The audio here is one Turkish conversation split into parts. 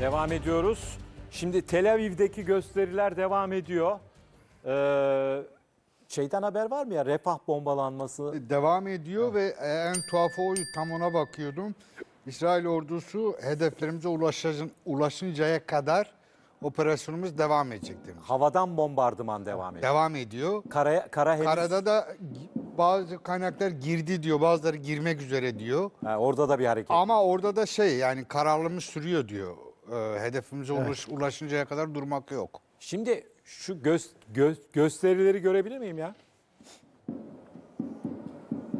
Devam ediyoruz. Şimdi Tel Aviv'deki gösteriler devam ediyor. Ee, şeyden haber var mı ya? Refah bombalanması. devam ediyor ve en tuhafı o tam ona bakıyordum. İsrail ordusu hedeflerimize ulaşın, ulaşıncaya kadar operasyonumuz devam edecek demiş. Havadan bombardıman devam ediyor. Devam ediyor. Kara, kara henüz, Karada da bazı kaynaklar girdi diyor, bazıları girmek üzere diyor. Ha, orada da bir hareket. Ama orada da şey yani kararlılığımız sürüyor diyor. Ee, hedefimize ulaş, ulaşıncaya kadar durmak yok. Şimdi şu göz, göz, gösterileri görebilir miyim ya?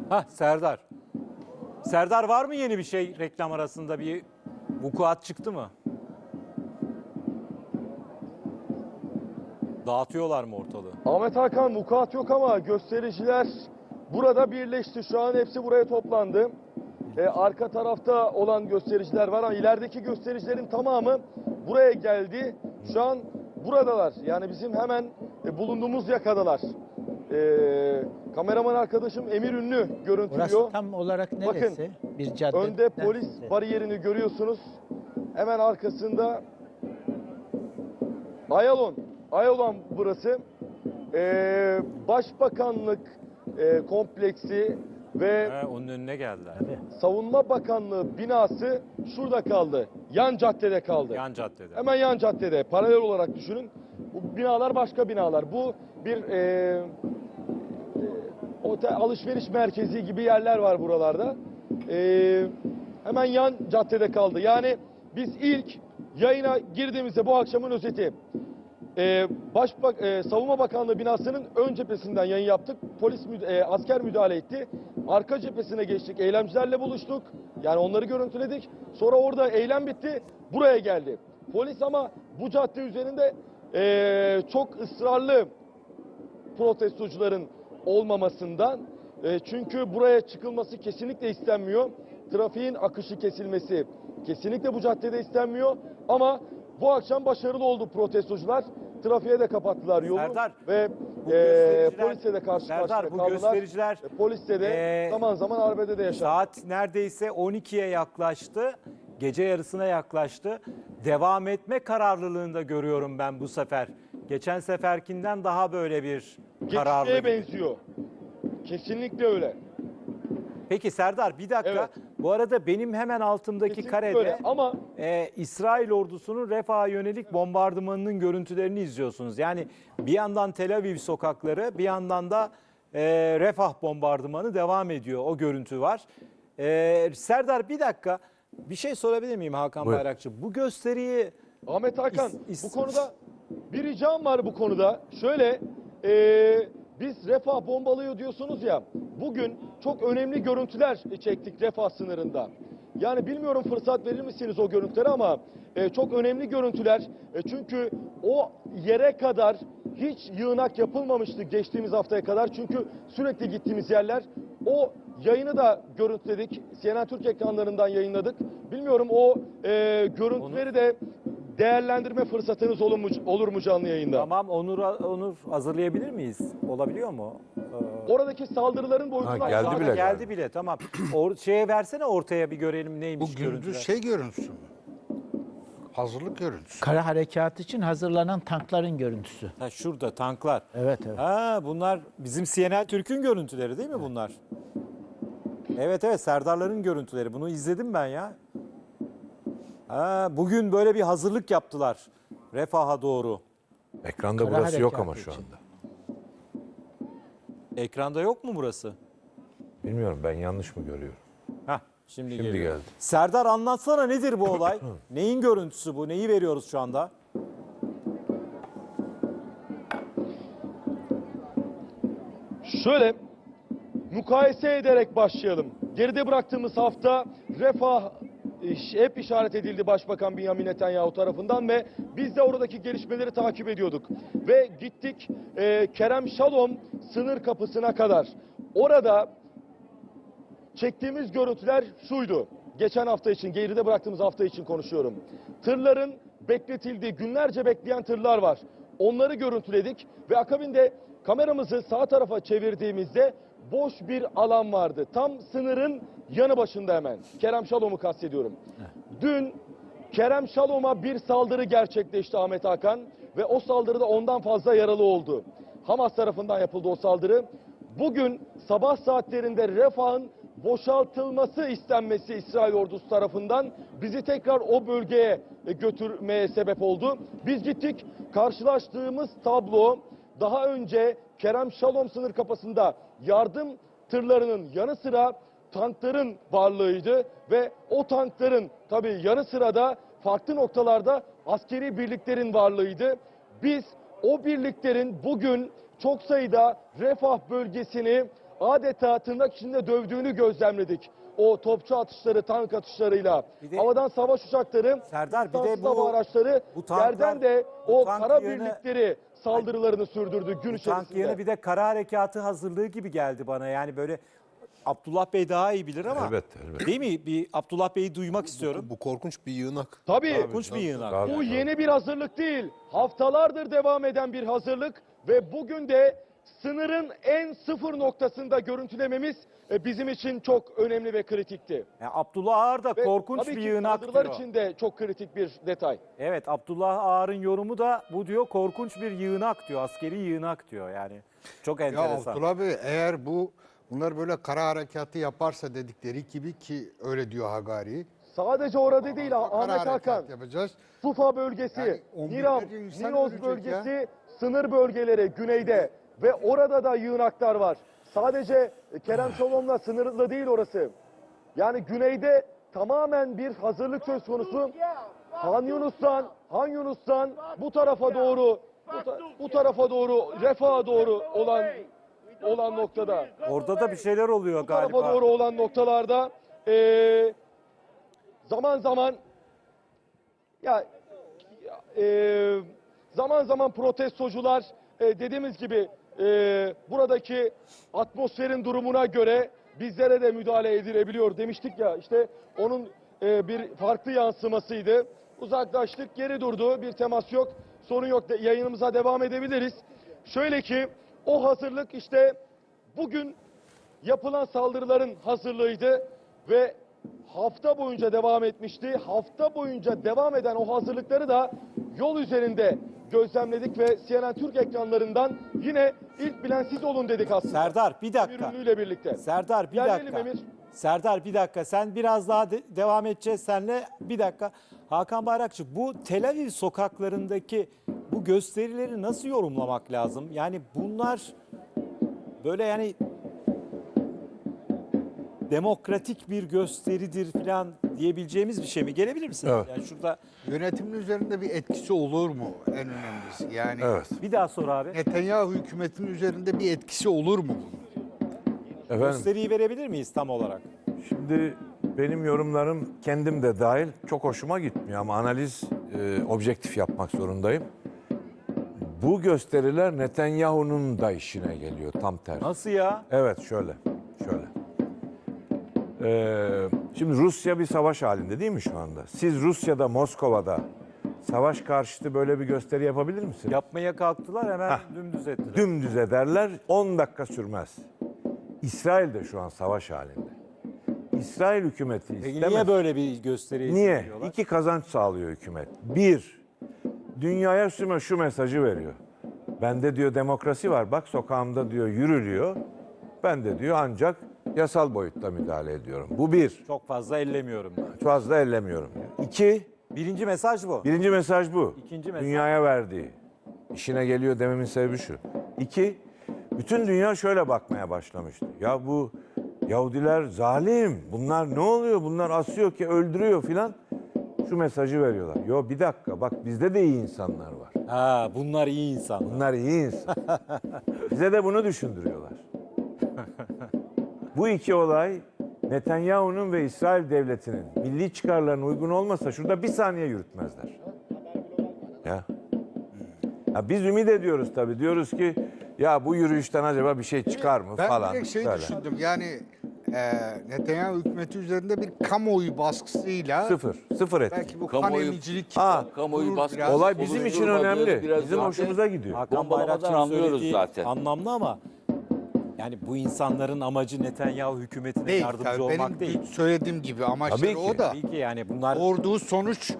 Ha Serdar. Serdar var mı yeni bir şey reklam arasında bir vukuat çıktı mı? Dağıtıyorlar mı ortalığı? Ahmet Hakan vukuat yok ama göstericiler burada birleşti. Şu an hepsi buraya toplandı. Ee, arka tarafta olan göstericiler var ama ilerideki göstericilerin tamamı buraya geldi. Şu an buradalar. Yani bizim hemen e, bulunduğumuz yakadalar. Ee, kameraman arkadaşım Emir Ünlü görüntülüyor. Burası tam olarak neresi? bir cadde. Önde polis neresi? bariyerini görüyorsunuz. Hemen arkasında Ayalon. Ayalon burası. Ee, Başbakanlık e, kompleksi ve He, onun önüne geldiler. Savunma Bakanlığı binası şurada kaldı. Yan caddede kaldı. Yan caddede. Hemen yan caddede paralel olarak düşünün. Bu binalar başka binalar. Bu bir e, e, otel alışveriş merkezi gibi yerler var buralarda. E, hemen yan caddede kaldı. Yani biz ilk yayına girdiğimizde bu akşamın özeti. E, Başbak e, Savunma Bakanlığı binasının ön cephesinden yayın yaptık. Polis müd- e, asker müdahale etti. Arka cephesine geçtik. Eylemcilerle buluştuk. Yani onları görüntüledik. Sonra orada eylem bitti. Buraya geldi. Polis ama bu cadde üzerinde e, çok ısrarlı protestocuların olmamasından e, çünkü buraya çıkılması kesinlikle istenmiyor. Trafiğin akışı kesilmesi kesinlikle bu caddede istenmiyor ama bu akşam başarılı oldu protestocular. Trafiğe de kapattılar yolu Serdar, ve e, polisle de karşı Serdar, karşıya bu göstericiler, E, Polisle de e, zaman zaman arbede de yaşadı. Saat neredeyse 12'ye yaklaştı. Gece yarısına yaklaştı. Devam etme kararlılığında görüyorum ben bu sefer. Geçen seferkinden daha böyle bir kararlı. Gibi. benziyor. Kesinlikle öyle. Peki Serdar bir dakika. Evet. Bu arada benim hemen altımdaki Kesinlikle karede öyle. Ama e, İsrail ordusunun Refah'a yönelik bombardımanının görüntülerini izliyorsunuz. Yani bir yandan Tel Aviv sokakları bir yandan da e, Refah bombardımanı devam ediyor. O görüntü var. E, Serdar bir dakika bir şey sorabilir miyim Hakan Buyur. Bayrakçı? Bu gösteriyi Ahmet Hakan İs- is- bu konuda bir ricam var bu konuda. Şöyle eee, biz refah bombalıyor diyorsunuz ya. Bugün çok önemli görüntüler çektik refah sınırında. Yani bilmiyorum fırsat verir misiniz o görüntülere ama e, çok önemli görüntüler. E, çünkü o yere kadar hiç yığınak yapılmamıştı geçtiğimiz haftaya kadar. Çünkü sürekli gittiğimiz yerler o yayını da görüntüledik. CNN Türk ekranlarından yayınladık. Bilmiyorum o e, görüntüleri de değerlendirme fırsatınız olur mu, olur mu canlı yayında? tamam Onur Onur hazırlayabilir miyiz? Olabiliyor mu? Oradaki saldırıların boyutuna Ha, geldi bile Geldi bile tamam. Or şeye versene ortaya bir görelim neymiş Bu gündüz görüntüler. şey görüntüsü mü? Hazırlık görüntüsü. Kara harekat için hazırlanan tankların görüntüsü. Ha, şurada tanklar. Evet evet. Ha bunlar bizim CNN Türk'ün görüntüleri değil mi bunlar? Evet evet Serdarların görüntüleri. Bunu izledim ben ya. Ha, bugün böyle bir hazırlık yaptılar. Refah'a doğru. Ekranda Kara burası yok harekatı ama şu için. anda. Ekranda yok mu burası? Bilmiyorum ben yanlış mı görüyorum? Hah şimdi, Şimdi geliyor. geldi. Serdar anlatsana nedir bu olay? Neyin görüntüsü bu? Neyi veriyoruz şu anda? Şöyle mukayese ederek başlayalım. Geride bıraktığımız hafta refah hep işaret edildi Başbakan Benjamin Netanyahu tarafından ve biz de oradaki gelişmeleri takip ediyorduk. Ve gittik e, Kerem Şalom sınır kapısına kadar. Orada çektiğimiz görüntüler şuydu. Geçen hafta için, geride bıraktığımız hafta için konuşuyorum. Tırların bekletildiği, günlerce bekleyen tırlar var. Onları görüntüledik ve akabinde kameramızı sağ tarafa çevirdiğimizde boş bir alan vardı. Tam sınırın yanı başında hemen. Kerem Şalom'u kastediyorum. Dün Kerem Şalom'a bir saldırı gerçekleşti Ahmet Hakan ve o saldırıda ondan fazla yaralı oldu. Hamas tarafından yapıldı o saldırı. Bugün sabah saatlerinde Refah'ın boşaltılması istenmesi İsrail ordusu tarafından bizi tekrar o bölgeye götürmeye sebep oldu. Biz gittik karşılaştığımız tablo daha önce Kerem Şalom sınır kapısında yardım tırlarının yanı sıra tankların varlığıydı ve o tankların tabii yanı sıra da farklı noktalarda askeri birliklerin varlığıydı. Biz o birliklerin bugün çok sayıda refah bölgesini adeta tırnak içinde dövdüğünü gözlemledik. O topçu atışları, tank atışlarıyla, de- havadan savaş uçakları, Serdar, bir de bu- araçları, bu tanklar- yerden de bu o tank kara yönü- birlikleri saldırılarını sürdürdü gün Tank içerisinde. yeni bir de kara harekatı hazırlığı gibi geldi bana. Yani böyle Abdullah Bey daha iyi bilir ama. Elbette, elbette. Değil mi? Bir Abdullah Bey'i duymak istiyorum. Bu korkunç bir yığınak. Tabii. Korkunç bir yığınak. Tabii. Bu yeni bir hazırlık değil. Haftalardır devam eden bir hazırlık ve bugün de sınırın en sıfır noktasında görüntülememiz e, bizim için çok önemli ve kritikti. Yani Abdullah Ağar da Ve korkunç tabii bir ki yığınak diyor. için de çok kritik bir detay. Evet Abdullah Ağar'ın yorumu da bu diyor korkunç bir yığınak diyor. Askeri yığınak diyor yani. Çok Ya enteresan. Abdullah Bey eğer bu bunlar böyle kara harekatı yaparsa dedikleri gibi ki öyle diyor Hagari. Sadece orada değil Kara Ahmet harekat Hakan. yapacağız. Sufa bölgesi, Yani on Niram, binlerce insan ölecek bölgesi, sınır bölgeleri güneyde ve orada da yığınaklar var. Sadece Kerem Şalom'la sınırlı değil orası. Yani güneyde tamamen bir hazırlık söz konusu. Han Yunus'tan, Han Yunus'tan bu tarafa doğru, bu, ta- bu tarafa doğru, Refah'a doğru olan olan noktada. Orada da bir şeyler oluyor Bu tarafa galiba. doğru olan noktalarda eee, zaman zaman ya eee, zaman zaman protestocular eee, dediğimiz gibi eee, buradaki atmosferin durumuna göre bizlere de müdahale edilebiliyor demiştik ya işte onun eee, bir farklı yansımasıydı. Uzaklaştık geri durdu bir temas yok sorun yok yayınımıza devam edebiliriz. Şöyle ki o hazırlık işte bugün yapılan saldırıların hazırlığıydı ve hafta boyunca devam etmişti. Hafta boyunca devam eden o hazırlıkları da yol üzerinde gözlemledik ve CNN Türk ekranlarından yine ilk bilen siz olun dedik aslında. Serdar bir dakika. Ürünüyle birlikte. Serdar bir Yerleyelim dakika. Emir. Serdar bir dakika. Sen biraz daha de- devam edeceğiz senle. Bir dakika. Hakan Bayrakçı bu Tel Aviv sokaklarındaki bu gösterileri nasıl yorumlamak lazım? Yani bunlar böyle yani demokratik bir gösteridir falan diyebileceğimiz bir şey mi? Gelebilir misin? Evet. Yani şurada Yönetimin üzerinde bir etkisi olur mu en önemlisi? Yani Evet. bir daha sor abi. Netanyahu hükümetinin üzerinde bir etkisi olur mu bunun? Efendim Gösteriyi verebilir miyiz tam olarak? şimdi benim yorumlarım kendim de dahil çok hoşuma gitmiyor ama analiz e, objektif yapmak zorundayım. Bu gösteriler Netanyahu'nun da işine geliyor tam tersi. Nasıl ya? Evet şöyle, şöyle. Ee, şimdi Rusya bir savaş halinde değil mi şu anda? Siz Rusya'da, Moskova'da savaş karşıtı böyle bir gösteri yapabilir misiniz? Yapmaya kalktılar hemen dümdüz ettiler. Dümdüz ederler, 10 dakika sürmez. İsrail de şu an savaş halinde. İsrail hükümeti Peki istemez. niye böyle bir gösteriye izin Niye? İki kazanç sağlıyor hükümet. Bir, dünyaya şu, şu mesajı veriyor. Bende diyor demokrasi var. Bak sokağımda diyor yürülüyor. Ben de diyor ancak yasal boyutta müdahale ediyorum. Bu bir. Çok fazla ellemiyorum. Fazla ellemiyorum. diyor. İki, Birinci mesaj bu. birinci mesaj bu. İkinci mesaj. Dünyaya verdiği. İşine geliyor dememin sebebi şu. İki, bütün dünya şöyle bakmaya başlamıştı. Ya bu Yahudiler zalim. Bunlar ne oluyor? Bunlar asıyor ki öldürüyor filan. Şu mesajı veriyorlar. Yo bir dakika bak bizde de iyi insanlar var. Ha, bunlar iyi insanlar. Bunlar iyi insan. Bize de bunu düşündürüyorlar. Bu iki olay Netanyahu'nun ve İsrail devletinin milli çıkarlarına uygun olmasa şurada bir saniye yürütmezler. Ya. ya biz ümit ediyoruz tabii. Diyoruz ki ya bu yürüyüşten acaba bir şey çıkar mı Ben falan. direkt şey Böyle. düşündüm yani e, Netanyahu hükümeti üzerinde bir kamuoyu baskısıyla Sıfır. Sıfır et. belki bu Kamuoyu- kan emicilik Ha, kamuoyu baskısı- biraz. Olay bizim için önemli. biraz Bizim zaten- hoşumuza gidiyor. Hakan Bombalamadan Bayrakçı'nın anlıyoruz söylediği zaten. anlamlı ama yani bu insanların amacı Netanyahu hükümetine değil. yardımcı Tabii olmak benim değil. söylediğim gibi amaçları Tabii ki. o da. Tabii ki yani bunlar Doğurduğu sonuç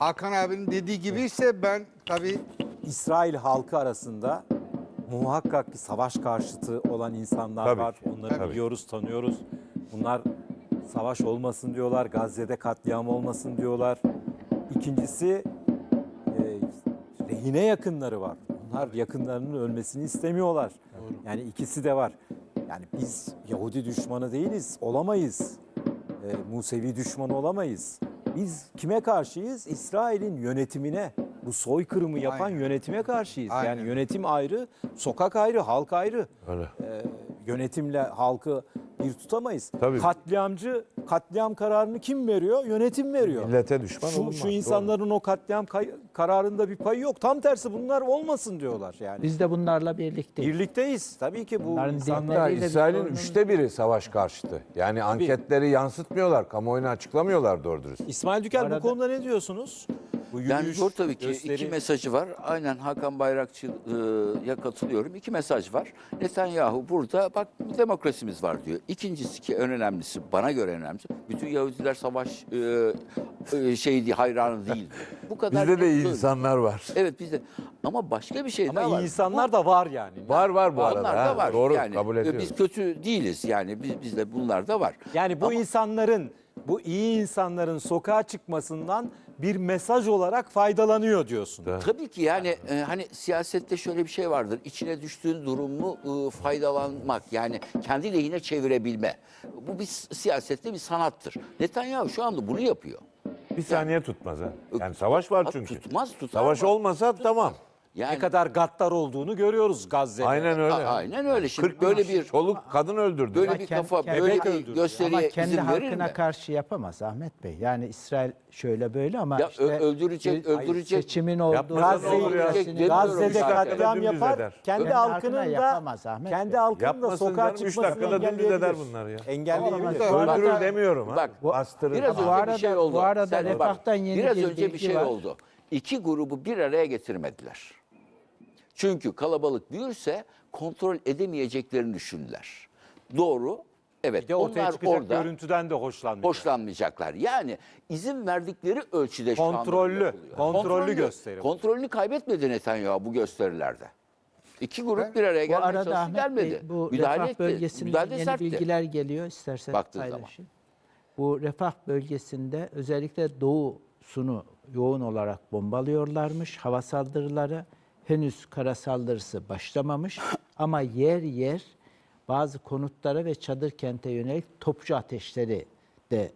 Hakan abinin dediği gibi ise ben tabii İsrail halkı arasında muhakkak ki savaş karşıtı olan insanlar Tabii var. ki, Onları tabii. biliyoruz, tanıyoruz. Bunlar savaş olmasın diyorlar, Gazze'de katliam olmasın diyorlar. İkincisi e, rehine yakınları var. Onlar yakınlarının ölmesini istemiyorlar. Yani ikisi de var. Yani biz Yahudi düşmanı değiliz, olamayız. E, Musevi düşmanı olamayız. Biz kime karşıyız? İsrail'in yönetimine, bu soykırımı yapan Aynen. yönetime karşıyız. Aynen. Yani yönetim ayrı, sokak ayrı, halk ayrı. Öyle. E, yönetimle halkı bir tutamayız. Tabii. Katliamcı, katliam kararını kim veriyor? Yönetim veriyor. Millete düşman Şu, olunmaz. şu insanların o katliam kay- kararında bir payı yok. Tam tersi bunlar olmasın diyorlar yani. Biz de bunlarla birlikteyiz. Birlikteyiz. Tabii ki bu Bunların insanlar İsrail'in üçte biri savaş karşıtı. Yani anketleri yansıtmıyorlar, kamuoyuna açıklamıyorlar doğru dürüst. İsmail Dükel bu arada- konuda ne diyorsunuz? Bu Yani yürüyüş, zor tabii ki. gösteri- iki mesajı var. Aynen Hakan Bayrakçı'ya katılıyorum. İki mesaj var. Netanyahu burada bak demokrasimiz var diyor. İkincisi ki en önemlisi bana göre en önemlisi. Bütün Yahudiler savaş e, e, şey değil, hayranı değil. Bu kadar. Bizde de iyi insanlar var. Evet bizde. Ama başka bir şey Ama daha iyi var. insanlar da var yani. Var var bu arada. Onlar da var. Doğru yani, kabul ediyoruz. Biz kötü değiliz yani. Biz, bizde bunlar da var. Yani bu Ama- insanların, bu iyi insanların sokağa çıkmasından bir mesaj olarak faydalanıyor diyorsun. Tabii ki yani e, hani siyasette şöyle bir şey vardır. İçine düştüğün durumu e, faydalanmak yani kendi lehine çevirebilme. Bu bir siyasette bir sanattır. Netanyahu şu anda bunu yapıyor. Bir saniye tutmaz ha. Yani savaş var çünkü. Tutmaz tutar. Savaş mı? olmasa tamam. Yani, Ne kadar gaddar olduğunu görüyoruz Gazze'de. Aynen öyle. A- aynen öyle. Şimdi 40 böyle bir çoluk kadın öldürdü. böyle bir kafa, kend- böyle bebek bir öldürdü. gösteriye Ama kendi izin verir halkına mi? karşı yapamaz Ahmet Bey. Yani İsrail şöyle böyle ama Ya işte öldürecek, öldürecek. seçimin olduğu Gazze'yi-. Gazze'de katliam yapar. eder. Kendi Kendi halkının da yapamaz Ahmet kendi halkının da sokağa çıkmasını engelleyebilir. eder bunlar ya. Engelleyebilir. Öldürür demiyorum ha. Bak, Bastırır. Biraz önce bir şey oldu. bu arada Sen bak, Refah'tan yeni biraz bir önce bir şey oldu. İki grubu bir araya getirmediler. Çünkü kalabalık büyürse kontrol edemeyeceklerini düşündüler. Doğru. Evet. Bir de ortaya onlar çıkacak orada görüntüden de hoşlanmıyor. hoşlanmayacaklar. Yani izin verdikleri ölçüde şu anda Kontrollü, yapılıyor. kontrollü gösteri bu. Kontrolünü kaybetmedi Netanyahu bu gösterilerde. İki grup bir araya Bu gelmeye arada çalıştı Ahmet gelmedi. Bey bu Müdahale refah etti. bölgesinden Müdahale yeni sertti. bilgiler geliyor. İstersen Baktığı zaman. paylaşayım. Bu refah bölgesinde özellikle doğusunu yoğun olarak bombalıyorlarmış. Hava saldırıları henüz kara saldırısı başlamamış ama yer yer bazı konutlara ve çadır kente yönelik topçu ateşleri de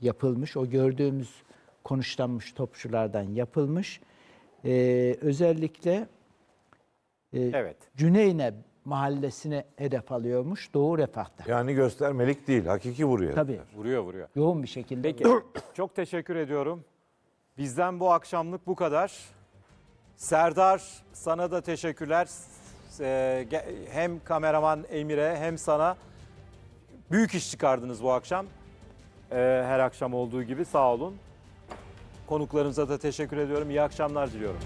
yapılmış. O gördüğümüz konuşlanmış topçulardan yapılmış. Ee, özellikle e, Evet. Cüneyne mahallesine hedef alıyormuş Doğu Refah'ta. Yani göstermelik değil. Hakiki vuruyor. Tabii Vuruyor vuruyor. yoğun bir şekilde. Peki çok teşekkür ediyorum. Bizden bu akşamlık bu kadar. Serdar sana da teşekkürler. Ee, Hem kameraman Emir'e hem sana büyük iş çıkardınız bu akşam. Ee, Her akşam olduğu gibi sağ olun. Konuklarımıza da teşekkür ediyorum. İyi akşamlar diliyorum.